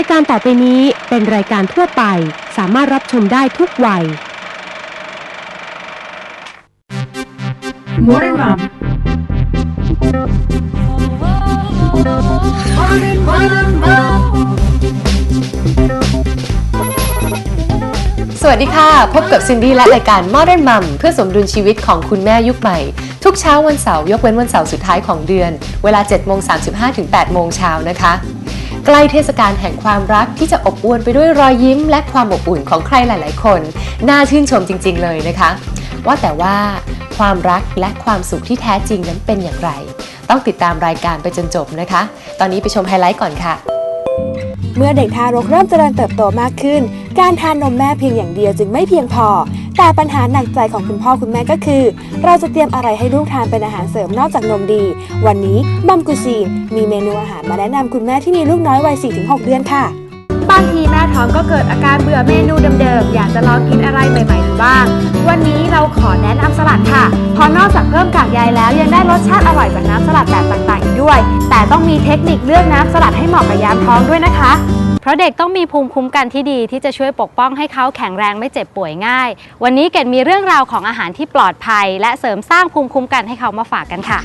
ายการต่อไปนี้เป็นรายการทั่วไป สามารถรับชมได้ทุกวัย Modern Mom. Modern Mom. สวัสดีค่ะ พบกับซินดี้และรายการ Modern Mom เพื่อสมดุลชีวิตของคุณแม่ยุคใหม่ ทุกเช้าวันเสาร์ยกเว้นวันเสาร์สุดท้ายของเดือน เวลา7โมง35ถึง8โมงเช้านะคะ ใกล้เทศกาลแห่งความรักที่จะอบอวลไปด้วยรอยยิ้ม และความอบอุ่นของใครหลาย ๆ คน น่าชื่นชมจริง ๆ เลยนะคะ ว่าแต่ว่าความรักและความสุขที่แท้จริงนั้นเป็นอย่างไร ต้องติดตามรายการไปจนจบนะคะ ตอนนี้ไปชมไฮไลท์ก่อนค่ะเมื่อเด็กทารกเริ่มเจริญเติบโตมากขึ้น การทานนมแม่เพียงอย่างเดียวจึงไม่เพียงพอ แต่ปัญหาหนักใจของคุณพ่อคุณแม่ก็คือ เราจะเตรียมอะไรให้ลูกทานเป็นอาหารเสริมนอกจากนมดี วันนี้มัมกุซีนมีเมนูอาหารมาแนะนำคุณแม่ที่มีลูกน้อยวัย 4-6 เดือนค่ะ บางทีแม่ท้องก็เกิดอาการเบื่อเมนูเดิมๆ อยากจะลองกินอะไรใหม่ๆดูบ้าง วันนี้เราขอแนะนำสลัดค่ะ เพราะนอกจากเพิ่มกากใยแล้วยังได้รสชาติอร่อยจากน้ำสลัดแบบต่างๆ อีกด้วย แต่ต้องมีเทคนิคเลือกน้ำสลัดให้เหมาะกับยามท้องด้วยนะคะ เพราะเด็กต้องมีภูมิคุ้มกันที่ดีที่จะช่วยปกป้องให้เขาแข็งแรงไม่เจ็บป่วยง่าย วันนี้เกดมีเรื่องราวของอาหารที่ปลอดภัย และเสริมสร้างภูมิคุ้มกันให้เขามาฝากกันค่ะ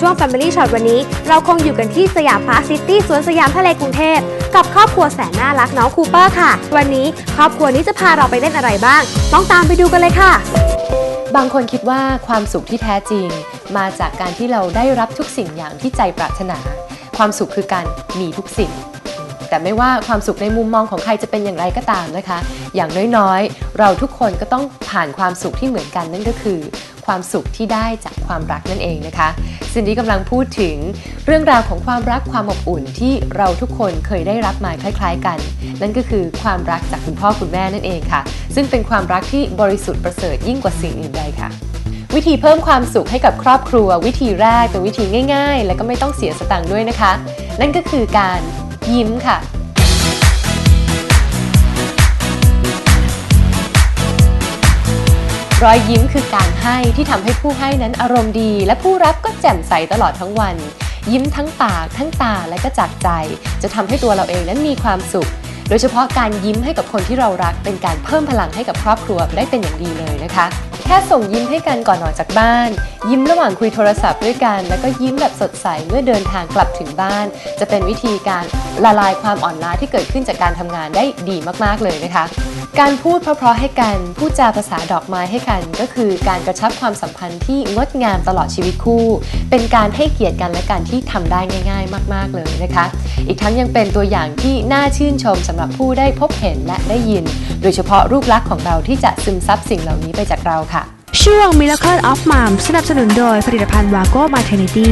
ช่วง Family Shot วันนี้ เราคงอยู่กันที่สยามพาร์คซิตี้สวนสยามทะเลกรุงเทพ กับครอบครัวแสนน่ารักน้องคูเปอร์ค่ะ วันนี้ครอบครัวนี้จะพาเราไปเล่นอะไรบ้าง ต้องตามไปดูกันเลยค่ะ บางคนคิดว่าความสุขที่แท้จริง มาจากการที่เราได้รับทุกสิ่งอย่างที่ใจปรารถนา ความสุขคือการมีทุกสิ่ง แต่ไม่ว่าความสุขในมุมมองของใครจะเป็นอย่างไรก็ตามนะคะ อย่างน้อยๆ เราทุกคนก็ต้องผ่านความสุขที่เหมือนกันนั่นก็คือ ความสุขที่ได้จากความรักนั่นเองนะคะซินดี้กำลังพูดถึงเรื่องราวของความรักความอบอุ่นที่เราทุกคนเคยได้รับมาคล้าย ๆ กัน นั่นก็คือความรักจากคุณพ่อคุณแม่นั่นเองค่ะ ซึ่งเป็นความรักที่บริสุทธิ์ประเสริฐยิ่งกว่าสิ่งอื่นใดค่ะวิธีเพิ่มความสุขให้กับครอบครัว วิธีแรกเป็นวิธีง่าย ๆ และก็ไม่ต้องเสียสตังค์ด้วยนะคะ นั่นก็คือการยิ้มค่ะ รอยยิ้มคือการให้ที่ทำให้ผู้ให้นั้นอารมณ์ดี และผู้รับก็แจ่มใสตลอดทั้งวัน ยิ้มทั้งปากทั้งตาและก็จากใจ จะทำให้ตัวเราเองนั้นมีความสุข โดยเฉพาะการยิ้มให้กับคนที่เรารัก เป็นการเพิ่มพลังให้กับครอบครัวได้เป็นอย่างดีเลยนะคะ แค่ส่งยิ้มให้กันก่อนออกจากบ้าน ยิ้มระหว่างคุยโทรศัพท์ด้วยกัน แล้วก็ยิ้มแบบสดใสเมื่อเดินทางกลับถึงบ้าน จะเป็นวิธีการละลายความอ่อนล้าที่เกิดขึ้นจากการทำงานได้ดีมากๆเลยนะคะ การพูดเพราะๆให้กันพูดจาภาษาดอกไม้ให้กัน ก็คือการกระชับความสัมพันธ์ที่งดงามตลอดชีวิตคู่ เป็นการให้เกียรติกันและกันที่ทำได้ง่าย ๆ มาก ๆเลยนะคะ อีกทั้งยังเป็นตัวอย่างที่น่าชื่นชมสำหรับผู้ได้พบเห็นและได้ยิน โดยเฉพาะรูปลักษณ์ของเราที่จะซึมซับสิ่งเหล่านี้ไปจากเราค่ะ ช่วง Miracle of Mom สนับสนุนโดยผลิตภัณฑ์วาโก้ Maternity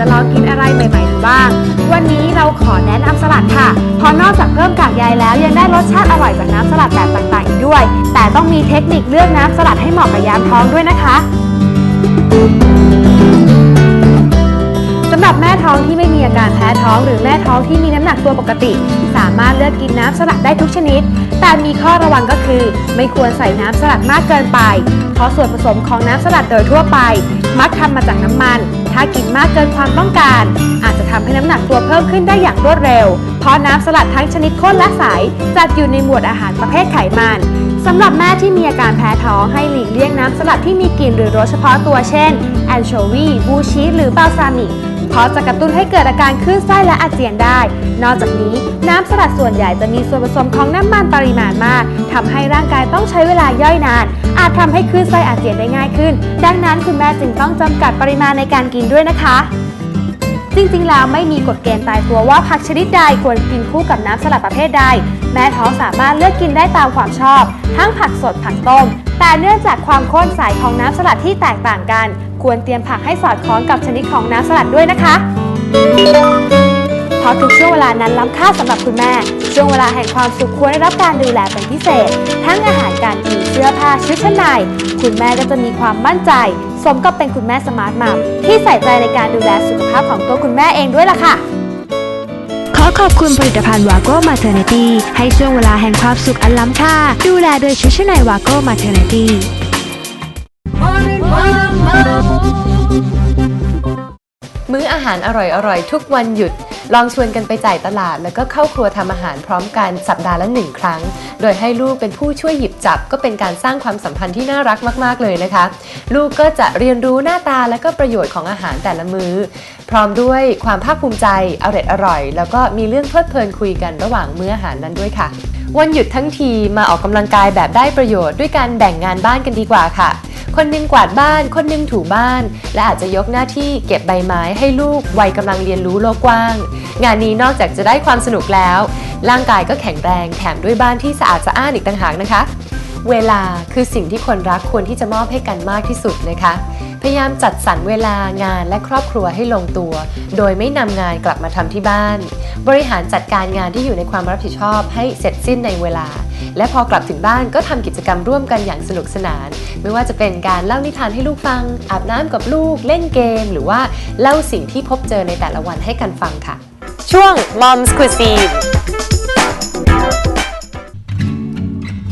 จะลองกินอะไรใหม่ๆดูบ้าง วันนี้เราขอแนะนำสลัดค่ะ เพราะนอกจากเพิ่มกากใยแล้วยังได้รสชาติอร่อยจากน้ำสลัดแบบต่างๆอีกด้วย แต่ต้องมีเทคนิคเลือกน้ำสลัดให้เหมาะกับยามท้องด้วยนะคะสำหรับแม่ท้องที่ไม่มีอาการแพ้ท้อง หรือแม่ท้องที่มีน้ำหนักตัวปกติ สามารถเลือกกินน้ำสลัดได้ทุกชนิด แต่มีข้อระวังก็คือ ไม่ควรใส่น้ำสลัดมากเกินไป เพราะส่วนผสมของน้ำสลัดโดยทั่วไป มักทำมาจากน้ำมัน ถ้ากินมากเกินความต้องการ อาจจะทำให้น้ำหนักตัวเพิ่มขึ้นได้อย่างรวดเร็ว เพราะน้ำสลัดทั้งชนิดข้นและใสจัดอยู่ในหมวดอาหารประเภทไขมันสำหรับแม่ที่มีอาการแพ้ท้องให้หลีกเลี่ยงน้ำสลัดที่มีกลิ่นหรือรสเฉพาะตัวเช่น แอนโชวีบูชีสหรือบัลซามิกเพราะจะกระตุ้นให้เกิดอาการคลื่นไส้และอาเจียนได้ นอกจากนี้น้ำสลัดส่วนใหญ่จะมีส่วนผสมของน้ำมันปริมาณมากทำให้ร่างกายต้องใช้เวลาย่อยนาน อาจทำให้คลื่นไส้อาเจียนได้ง่ายขึ้น ดังนั้นคุณแม่จึงต้องจำกัดปริมาณในการกินด้วยนะคะ จริงๆ แล้วไม่มีกฎเกณฑ์ตายตัวว่าผักชนิดใดควรกินคู่กับน้ำสลัดประเภทใด แม่ท้องสามารถเลือกกินได้ตามความชอบ ทั้งผักสดผักต้ม แต่เนื่องจากความข้นใสของน้ำสลัดที่แตกต่างกัน ควรเตรียมผักให้สอดคล้องกับชนิดของน้ำสลัดด้วยนะคะะทุกช่วงเวลานั้นล้ำค่าสำหรับคุณแม่ ช่วงเวลาแห่งความสุขควรได้รับการดูแลเป็นพิเศษ ทั้งอาหารการกินเสื้อผ้าชุดชั้นใน คุณแม่ก็จะมีความมั่นใจ สมกับเป็นคุณแม่สมาร์ทมัมที่ใส่ใจในการดูแลสุขภาพของตัวคุณแม่เองด้วยล่ะค่ะ ขอขอบคุณผลิตภัณฑ์วาโก้มาเทอร์เนตี้ให้ช่วงเวลาแห่งความสุขอันล้ำค่า ดูแลโดยชุดชั้นในวาโก้มาเทอร์เนตี้ มื้ออาหารอร่อยๆ ทุกวันหยุด ลองชวนกันไปจ่ายตลาด แล้วก็เข้าครัวทำอาหารพร้อมกันสัปดาห์ละหนึ่งครั้ง โดยให้ลูกเป็นผู้ช่วยหยิบจับ ก็เป็นการสร้างความสัมพันธ์ที่น่ารักมาก ๆ เลยนะคะ ลูกก็จะเรียนรู้หน้าตาและก็ประโยชน์ของอาหารแต่ละมื้อ พร้อมด้วยความภาคภูมิใจอร่อยอร่อย แล้วก็มีเรื่องเพลิดเพลินคุยกันระหว่างมื้ออาหารนั้นด้วยค่ะ วันหยุดทั้งทีมาออกกำลังกายแบบได้ประโยชน์ด้วยการแบ่งงานบ้านกันดีกว่าค่ะ คนหนึงกวาดบ้าน คนหนึงถูบ้าน และอาจจะยกหน้าที่เก็บใบไม้ให้ลูกวัยกำลังเรียนรู้โลกกว้าง งานนี้นอกจากจะได้ความสนุกแล้ว ร่างกายก็แข็งแรงแถมด้วยบ้านที่สะอาดสะอ้านอีกต่างหากนะคะ เวลาคือสิ่งที่คนรักควรที่จะมอบให้กันมากที่สุดนะคะ พยายามจัดสรรเวลางานและครอบครัวให้ลงตัว โดยไม่นำงานกลับมาทำที่บ้าน บริหารจัดการงานที่อยู่ในความรับผิดชอบให้เสร็จสิ้นในเวลา และพอกลับถึงบ้านก็ทำกิจกรรมร่วมกันอย่างสนุกสนาน ไม่ว่าจะเป็นการเล่านิทานให้ลูกฟัง อาบน้ำกับลูก เล่นเกม หรือว่าเล่าสิ่งที่พบเจอในแต่ละวันให้กันฟังค่ะ ช่วง Mom's Cuisine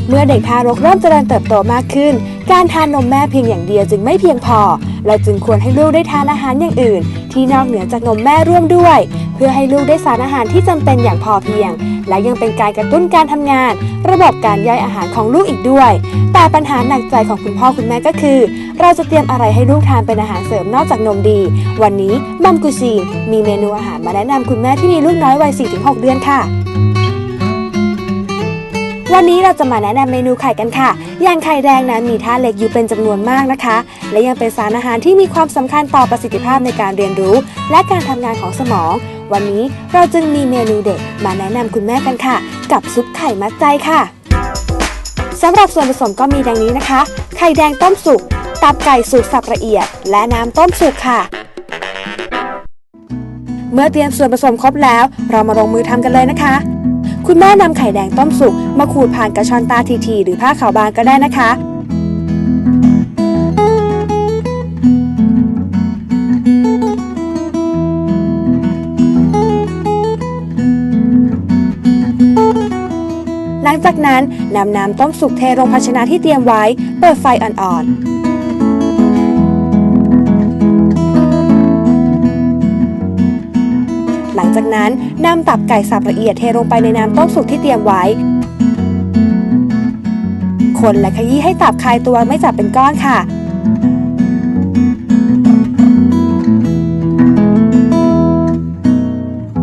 เมื่อเด็กทารกเริ่มเจริญเติบโตมากขึ้น การทานนมแม่เพียงอย่างเดียวจึงไม่เพียงพอ เราจึงควรให้ลูกได้ทานอาหารอย่างอื่น ที่นอกเหนือจากนมแม่ร่วมด้วย เพื่อให้ลูกได้สารอาหารที่จำเป็นอย่างพอเพียง และยังเป็นการกระตุ้นการทำงาน ระบบการย่อยอาหารของลูกอีกด้วย แต่ปัญหาหนักใจของคุณพ่อคุณแม่ก็คือ เราจะเตรียมอะไรให้ลูกทานเป็นอาหารเสริมนอกจากนมดี วันนี้มัมกุซีนมีเมนูอาหารมาแนะนำคุณแม่ที่มีลูกน้อยวัย4-6 เดือนค่ะ วันนี้เราจะมาแนะนำเมนูไข่กันค่ะ อย่างไข่แดงนั้นมีธาตุเหล็กอยู่เป็นจำนวนมากนะคะ และยังเป็นสารอาหารที่มีความสำคัญต่อประสิทธิภาพในการเรียนรู้ และการทำงานของสมอง วันนี้เราจึงมีเมนูเด็ดมาแนะนำคุณแม่กันค่ะ กับซุปไข่มัดใจค่ะสำหรับส่วนผสมก็มีดังนี้นะคะ ไข่แดงต้มสุก ตับไก่สุกสับละเอียด และน้ำต้มสุกค่ะ เมื่อเตรียมส่วนผสมครบแล้ว เรามาลงมือทำกันเลยนะคะ คุณแม่นำไข่แดงต้มสุกมาขูดผ่านกระชอนตาทีๆหรือผ้าขาวบางก็ได้นะคะ หลังจากนั้นนำน้ำต้มสุกเทลงภาชนะที่เตรียมไว้ เปิดไฟอ่อนๆ จากนั้นนำตับไก่สับละเอียดเทลงไปในน้ำต้มสุกที่เตรียมไว้ คนและขยี้ให้ตับคลายตัวไม่จับเป็นก้อนค่ะ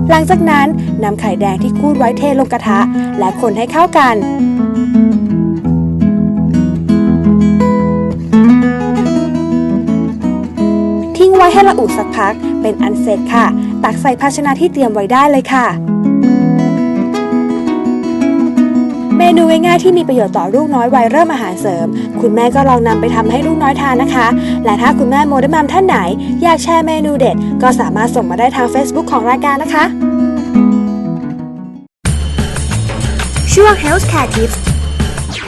หลังจากนั้นนำไข่แดงที่คูดไว้เทลงกระทะ และคนให้เข้ากัน ทิ้งไว้ให้ละอุสักพักเป็นอันเสร็จค่ะ ตักใส่ภาชนะที่เตรียมไว้ได้เลยค่ะ เมนูง่ายๆที่มีประโยชน์ต่อลูกน้อยวัยเริ่มอาหารเสริม คุณแม่ก็ลองนำไปทำให้ลูกน้อยทานนะคะ และถ้าคุณแม่โมเดลมัมท่านไหน อยากแชร์เมนูเด็ด ก็สามารถส่งมาได้ทาง Facebook ของรายการนะคะ ช่วง Health Care Tips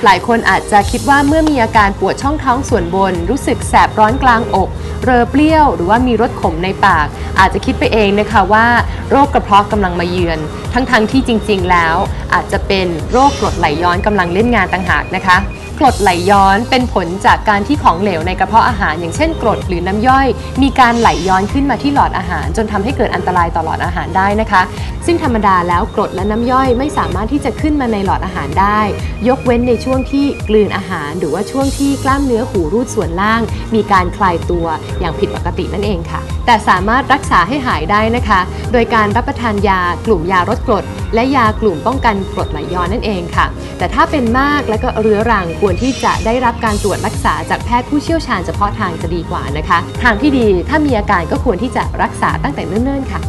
หลายคนอาจจะคิดว่าเมื่อมีอาการปวดช่องท้องส่วนบน รู้สึกแสบร้อนกลางอก เรอเปรี้ยว หรือว่ามีรสขมในปาก อาจจะคิดไปเองนะคะว่าโรคกระเพาะกำลังมาเยือน ทั้งๆทที่จริงๆแล้ว อาจจะเป็นโรคกรดไหลย้อนกำลังเล่นงานต่างหากนะคะ กรดไหลย้อนเป็นผลจากการที่ของเหลวในกระเพาะอาหาร อย่างเช่นกรดหรือน้ำย่อย มีการไหลย้อนขึ้นมาที่หลอดอาหาร จนทำให้เกิดอันตรายต่อหลอดอาหารได้นะคะ ซึ่งธรรมดาแล้วกรดและน้ำย่อยไม่สามารถที่จะขึ้นมาในหลอดอาหารได้ ยกเว้นในช่วงที่กลืนอาหาร หรือว่าช่วงที่กล้ามเนื้อหูรูดส่วนล่าง มีการคลายตัวอย่างผิดปกตินั่นเองค่ะ แต่สามารถรักษาให้หายได้นะคะ โดยการรับประทานยากลุ่มยาลดกรด และยากลุ่มป้องกันกรดไหลย้อนนั่นเองค่ะ แต่ถ้าเป็นมากและก็เรื้อรังควรที่จะได้รับการตรวจรักษาจากแพทย์ผู้เชี่ยวชาญเฉพาะทางจะดีกว่านะคะ ทางที่ดีถ้ามีอาการก็ควรที่จะรักษาตั้งแต่เนิ่นๆค่ะ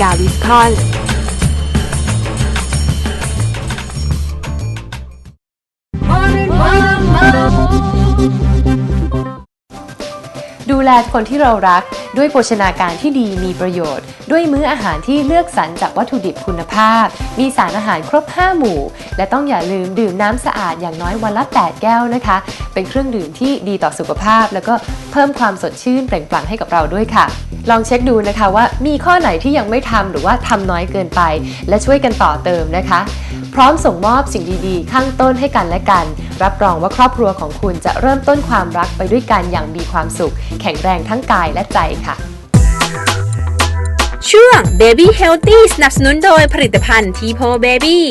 กาวิสคอน ดูแลคนที่เรารัก ด้วยโภชนาการที่ดีมีประโยชน์ ด้วยมื้ออาหารที่เลือกสรรจากวัตถุดิบคุณภาพ มีสารอาหารครบ 5 หมู่ และต้องอย่าลืมดื่มน้ำสะอาดอย่างน้อยวันละ 8 แก้วนะคะ เป็นเครื่องดื่มที่ดีต่อสุขภาพ แล้วก็เพิ่มความสดชื่นเปล่งปลั่งให้กับเราด้วยค่ะ ลองเช็คดูนะคะว่ามีข้อไหนที่ยังไม่ทำหรือว่าทำน้อยเกินไป และช่วยกันต่อเติมนะคะ พร้อมส่งมอบสิ่งดีๆ ข้างต้นให้กันและกัน รับรองว่าครอบครัวของคุณจะเริ่มต้นความรักไปด้วยกันอย่างมีความสุข แข็งแรงทั้งกายและใจค่ะ ช่วง Baby Healthy สนับสนุนโดยผลิตภัณฑ์ทีโพเบบี้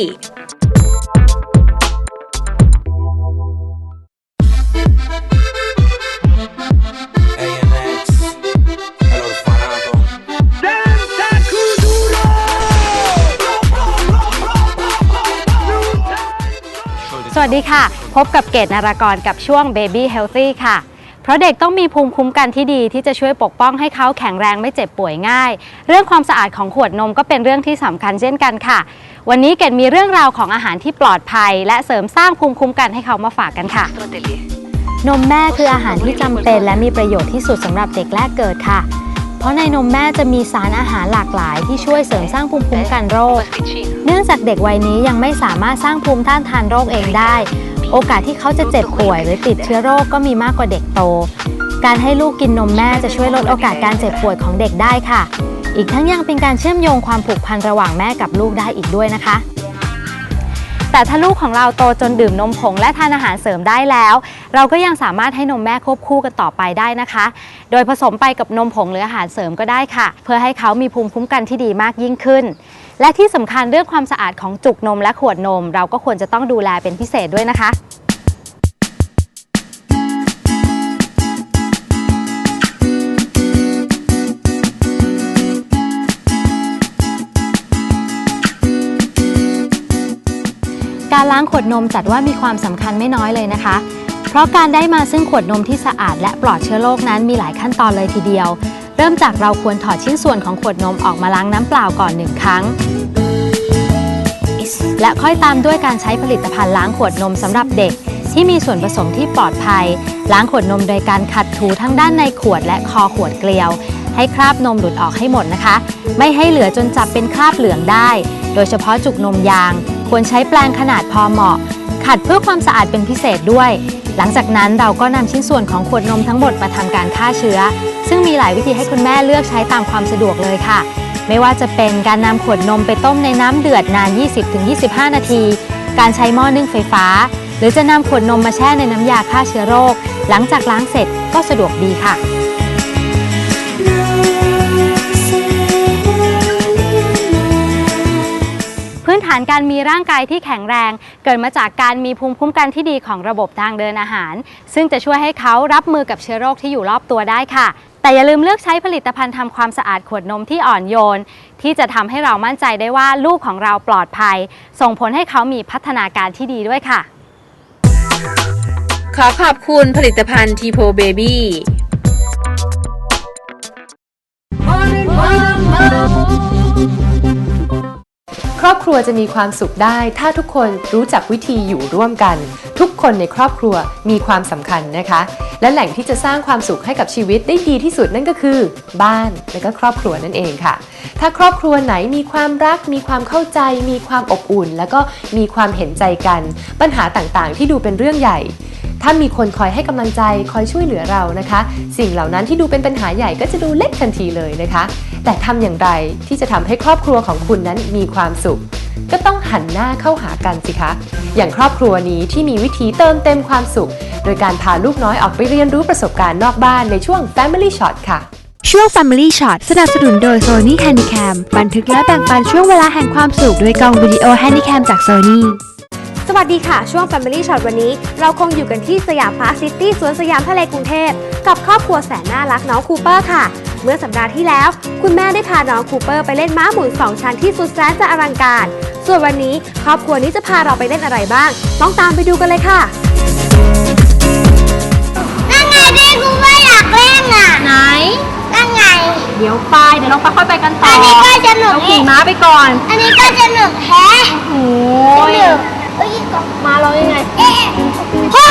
ดีค่ะ พบกับเกตนารากรกับช่วง Baby Healthy ค่ะ เพราะเด็กต้องมีภูมิคุ้มกันที่ดีที่จะช่วยปกป้องให้เขาแข็งแรงไม่เจ็บป่วยง่าย เรื่องความสะอาดของขวดนมก็เป็นเรื่องที่สำคัญเช่นกันค่ะ วันนี้เกดมีเรื่องราวของอาหารที่ปลอดภัย และเสริมสร้างภูมิคุ้มกันให้เขามาฝากกันค่ะ นมแม่คืออาหารที่จำเป็นและมีประโยชน์ที่สุดสำหรับเด็กแรกเกิดค่ะเพ ราะในนมแม่จะมีสารอาหารหลากหลายที่ช่วยเสริมสร้างภูมิคุ้มกันโรค เนื่องจากเด็กวัยนี้ยังไม่สามารถสร้างภูมิต้านทานโรคเองได้ โอกาสที่เขาจะเจ็บป่วยหรือติดเชื้อโรคก็มีมากกว่าเด็กโต การให้ลูกกินนมแม่จะช่วยลดโอกาสการเจ็บป่วยของเด็กได้ค่ะ อีกทั้งยังเป็นการเชื่อมโยงความผูกพันระหว่างแม่กับลูกได้อีกด้วยนะคะ แต่ถ้าลูกของเราโตจนดื่มนมผงและทานอาหารเสริมได้แล้ว เราก็ยังสามารถให้นมแม่ควบคู่กันต่อไปได้นะคะ โดยผสมไปกับนมผงหรืออาหารเสริมก็ได้ค่ะ เพื่อให้เขามีภูมิคุ้มกันที่ดีมากยิ่งขึ้น และที่สำคัญเรื่องความสะอาดของจุกนมและขวดนม เราก็ควรจะต้องดูแลเป็นพิเศษด้วยนะคะ การล้างขวดนมจัดว่ามีความสำคัญไม่น้อยเลยนะคะ เพราะการได้มาซึ่งขวดนมที่สะอาดและปลอดเชื้อโรคนั้นมีหลายขั้นตอนเลยทีเดียว เริ่มจากเราควรถอดชิ้นส่วนของขวดนมออกมาล้างน้ำเปล่าก่อนหนึ่งครั้ง และค่อยตามด้วยการใช้ผลิตภัณฑ์ล้างขวดนมสำหรับเด็ก ที่มีส่วนผสมที่ปลอดภัย ล้างขวดนมโดยการขัดถูทั้งด้านในขวดและคอขวดเกลียว ให้คราบนมหลุดออกให้หมดนะคะ ไม่ให้เหลือจนจับเป็นคราบเหลืองได้ โดยเฉพาะจุกนมยาง ควรใช้แปรงขนาดพอเหมาะ ขัดเพื่อความสะอาดเป็นพิเศษด้วย หลังจากนั้นเราก็นำชิ้นส่วนของขวดนมทั้งหมดมาทำการฆ่าเชื้อ ซึ่งมีหลายวิธีให้คุณแม่เลือกใช้ตามความสะดวกเลยค่ะ ไม่ว่าจะเป็นการนำขวดนมไปต้มในน้ำเดือดนาน 20-25 นาที การใช้หม้อนึ่งไฟฟ้า หรือจะนำขวดนมมาแช่ในน้ำยาฆ่าเชื้อโรค หลังจากล้างเสร็จก็สะดวกดีค่ะานการมีร่างกายที่แข็งแรง เกิดมาจากการมีภูมิคุ้มกันที่ดีของระบบทางเดินอาหาร ซึ่งจะช่วยให้เขารับมือกับเชื้อโรคที่อยู่รอบตัวได้ค่ะ แต่อย่าลืมเลือกใช้ผลิตภัณฑ์ทำความสะอาดขวดนมที่อ่อนโยน ที่จะทำให้เรามั่นใจได้ว่าลูกของเราปลอดภัย ส่งผลให้เขามีพัฒนาการที่ดีด้วยค่ะ ขอขอบคุณผลิตภัณฑ์ทีโพเบบี้ วจะมีความสุขได้ ถ้าทุกคนรู้จักวิธีอยู่ร่วมกัน ทุกคนในครอบครัวมีความสำคัญนะคะ และแหล่งที่จะสร้างความสุขให้กับชีวิตได้ดีที่สุดนั่นก็คือ บ้านและก็ครอบครัวนั่นเองค่ะ ถ้าครอบครัวไหนมีความรัก มีความเข้าใจ มีความอบอุ่น แล้วก็มีความเห็นใจกัน ปัญหาต่างๆ ที่ดูเป็นเรื่องใหญ่ถ้ามีคนคอยให้กำลังใจคอยช่วยเหลือเรานะคะ สิ่งเหล่านั้นที่ดูเป็นปัญหาใหญ่ก็จะดูเล็กทันทีเลยนะคะ แต่ทำอย่างไรที่จะทำให้ครอบครัวของคุณนั้นมีความสุข ก็ต้องหันหน้าเข้าหากันสิคะ อย่างครอบครัวนี้ที่มีวิธีเติมเต็มความสุข โดยการพาลูกน้อยออกไปเรียนรู้ประสบการณ์นอกบ้านในช่วง Family Shot ค่ะช่วง Family Shot สนับสนุนโดย Sony Handycam บันทึกและแบ่งปันช่วงเวลาแห่งความสุขด้วยกล้องวิดีโอ Handycam จาก Sony สวัสดีค่ะ ช่วง Family Shot วันนี้ เราคงอยู่กันที่สยามพาร์คซิตี้สวนสยามทะเลกรุงเทพ กับครอบครัวแสนน่ารักน้องคูเปอร์ค่ะ เมื่อสัปดาห์ที่แล้ว คุณแม่ได้พาน้องคูเปอร์ไปเล่นม้าหมุน 2 ชั้นที่สุดแสนจะอลังการ ส่วนวันนี้ครอบครัวนี้จะพาเราไปเล่นอะไรบ้าง ต้องตามไปดูกันเลยค่ะนั่นไงที่กูไม่อยากเล่นอะไหน นั่นไง เดี๋ยวไปเดี๋ยวเราค่อยๆไปกันต่ออันนี้ก็สนุกขี่ม้าไปก่อน อันนี้ก็สนุกแฮะโอ้สยนุกเอ้ยมาเรายังไงเอ๊ะพ่อ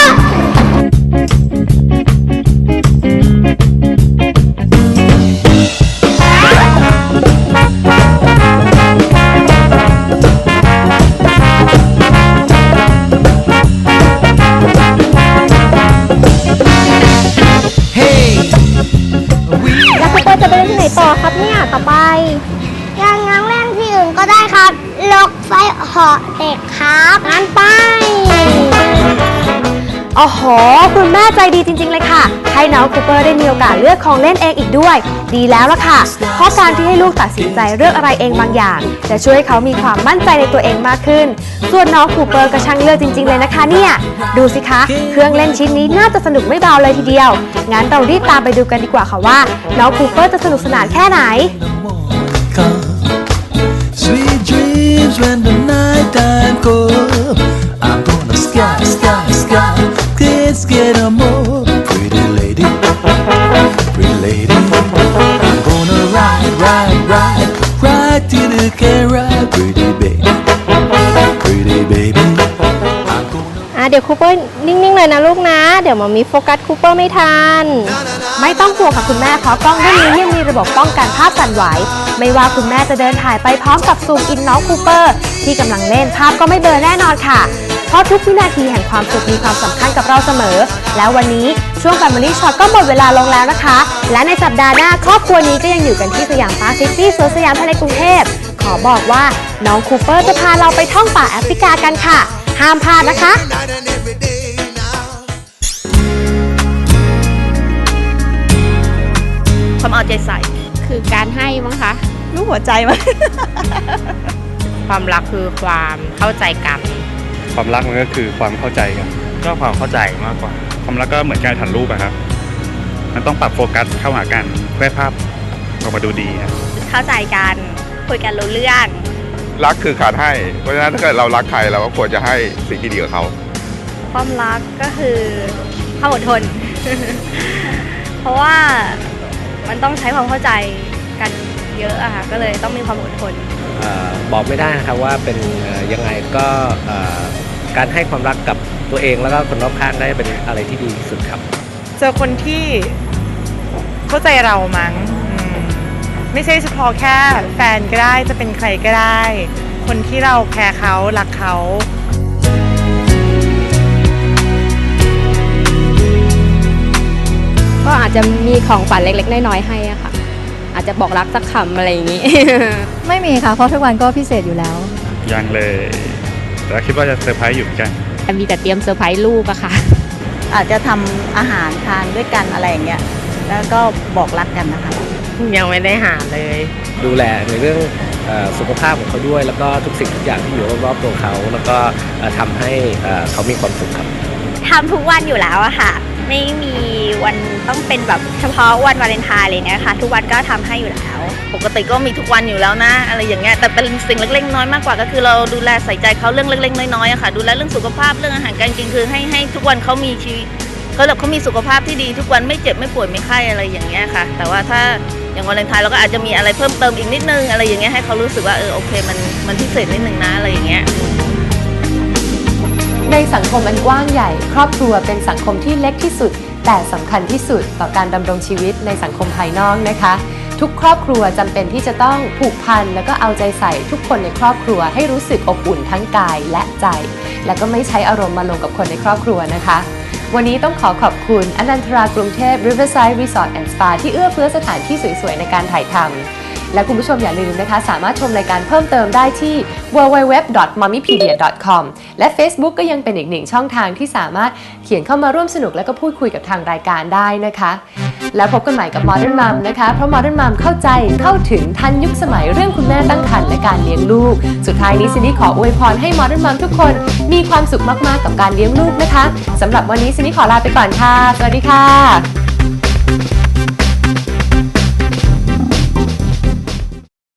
เพาะเด็กครับงั้นไปโอ้โห คุณแม่ใจดีจริง ๆ เลยค่ะ ให้น้องคูเปอร์ได้มีโอกาสเลือกของเล่นเองอีกด้วย ดีแล้วล่ะค่ะ เพราะการที่ให้ลูกตัดสินใจเลือกอะไรเองบางอย่าง จะช่วยให้เขามีความมั่นใจในตัวเองมากขึ้น ส่วนน้องคูเปอร์ก็ช่างเลือกจริง ๆ เลยนะคะ เนี่ย ดูสิคะ เครื่องเล่นชิ้นนี้น่าจะสนุกไม่เบาเลยทีเดียว งั้นเรารีบตามไปดูกันดีกว่าค่ะว่า น้องคูเปอร์จะสนุกสนานแค่ไหน dreams when the night time comes. I'm gonna sky, sky, sky. Kids get a more pretty lady, pretty lady. I'm gonna ride, ride, ride, ride till the can ride, pretty baby, pretty baby. I'm gonna. อ่ะเดี๋ยวคูเปอร์นิ่งๆ ๆ เลยนะลูกนะ เดี๋ยวมามีโฟกัสคูเปอร์ไม่ทัน ไม่ต้องกลัวค่ะคุณแม่เพราะกล้องรุ่นนี้ยังมีระบบป้องกันภาพสั่นไหว ไม่ว่าคุณแม่จะเดินถ่ายไปพร้อมกับซูมอินน้องคูเปอร์ที่กำลังเล่นภาพก็ไม่เบลอแน่นอนค่ะ เพราะทุกวินาทีแห่งความสุขมีความสำคัญกับเราเสมอ แล้ววันนี้ช่วง Family Shot ก็หมดเวลาลงแล้วนะคะ และในสัปดาห์หน้าครอบครัวนี้ก็ยังอยู่กันที่สยามพาร์คซิตี้สวนสยามภายในกรุงเทพขอบอกว่าน้องคูเปอร์จะพาเราไปท่องป่าแอฟริกากันค่ะ ห้ามพลาดนะคะ ความเอาใจใส่ คือการให้มั้งคะลูกหัวใจมั้ย ความรักคือความเข้าใจกัน ความรักมันก็คือความเข้าใจกันก็ความเข้าใจมากกว่า ความรักก็เหมือนการถ่ายรูปอะครับ มันต้องปรับโฟกัสเข้าหากันเพื่อให้ภาพออกมาดูดีครับเข้าใจกัน คุยกันรู้เรื่อง รักคือการให้ เพราะฉะนั้นถ้าเกิดเรารักใครเราก็ควรจะให้สิ่งที่ดีกับเขา ความรักก็คือความอดทน เพราะว่า มันต้องใช้ความเข้าใจกันเยอะอะค่ะก็เลยต้องมีความอดทนบอกไม่ได้นะครับว่าเป็นเอ่อยังไงก็เอ่อการให้ความรักกับตัวเองแล้วก็คนรอบข้างได้เป็นอะไรที่ดีที่สุดครับ เจอคนที่เข้าใจเรามั้งอืมไม่ใช่เฉพาะแค่แฟนก็ได้จะเป็นใครก็ได้ คนที่เราแคร์เขารักเขา ก็อาจจะมีของฝันเล็กๆ น้อยๆให้อะค่ะ อาจจะบอกรักสักคำอะไรอย่างนี้ ไม่มีค่ะ เพราะทุกวันก็พิเศษอยู่แล้ว ยังเลย แต่คิดว่าจะเซอร์ไพรส์อยู่เหมือนกัน มีแต่เตรียมเซอร์ไพรส์ลูกอะค่ะ อาจจะทำอาหารทานด้วยกันอะไรอย่างเงี้ย แล้วก็บอกรักกันนะคะ ยังไม่ได้หาเลย ดูแลในเรื่องเอ่อสุขภาพของเขาด้วย แล้วก็ทุกสิ่งทุกอย่างที่อยู่รอบๆตัวเขา แล้วก็เอ่อทำให้เอ่อเขามีความสุขครับ ทำทุกวันอยู่แล้วอะค่ะ ไม่มีวันต้องเป็นแบบเฉพาะวันวาเลนไทน์อะไรเนี้ยค่ะทุกวันก็ทำให้อยู่แล้ว ปกติก็มีทุกวันอยู่แล้วนะ อะไรอย่างเงี้ยแต่เป็นสิ่งเล็กๆน้อยมากกว่าก็คือเราดูแลใส่ใจเขาเรื่องเล็กๆน้อยๆอะค่ะ ดูแลเรื่องสุขภาพเรื่องอาหารการกินคือให้ให้ทุกวันเขามีชีวิตเขาแบบเขามีสุขภาพที่ดีทุกวันไม่เจ็บไม่ป่วยไม่ไข้อะไรอย่างเงี้ยค่ะ แต่ว่าถ้าอย่างวาเลนไทน์เราก็อาจจะมีอะไรเพิ่มเติมอีกนิดนึงอะไรอย่างเงี้ยให้เขารู้สึกว่าเออโอเคมันมันพิเศษนิดนึงนะอะไรอย่างเงี้ย ในสังคมอันกว้างใหญ่ ครอบครัวเป็นสังคมที่เล็กที่สุด แต่สำคัญที่สุดต่อการดำรงชีวิตในสังคมภายนอกนะคะ ทุกครอบครัวจำเป็นที่จะต้องผูกพัน แล้วก็เอาใจใส่ทุกคนในครอบครัวให้รู้สึกอบอุ่นทั้งกายและใจ และก็ไม่ใช้อารมณ์มาลงกับคนในครอบครัวนะคะ วันนี้ต้องขอขอบคุณอนันทรากรุงเทพ Riverside Resort and Spa ที่เอื้อเฟื้อสถานที่สวยๆในการถ่ายทำ และคุณผู้ชมอย่าลืมนะคะ สามารถชมรายการเพิ่มเติมได้ที่ www.mommypedia.com และ Facebook ก็ยังเป็นอีกหนึ่งช่องทางที่สามารถเขียนเข้ามาร่วมสนุกและก็พูดคุยกับทางรายการได้นะคะ แล้วพบกันใหม่กับ Modern Mom นะคะ เพราะ Modern Mom เข้าใจเข้าถึงทันยุคสมัยเรื่องคุณแม่ตั้งครรภ์และการเลี้ยงลูก สุดท้ายนี้ซินนี่ขออวยพรให้ Modern Mom ทุกคนมีความสุขมากๆกับการเลี้ยงลูกนะคะสำหรับวันนี้ซินนี่ขอลาไปก่อนค่ะสวัสดีค่ะ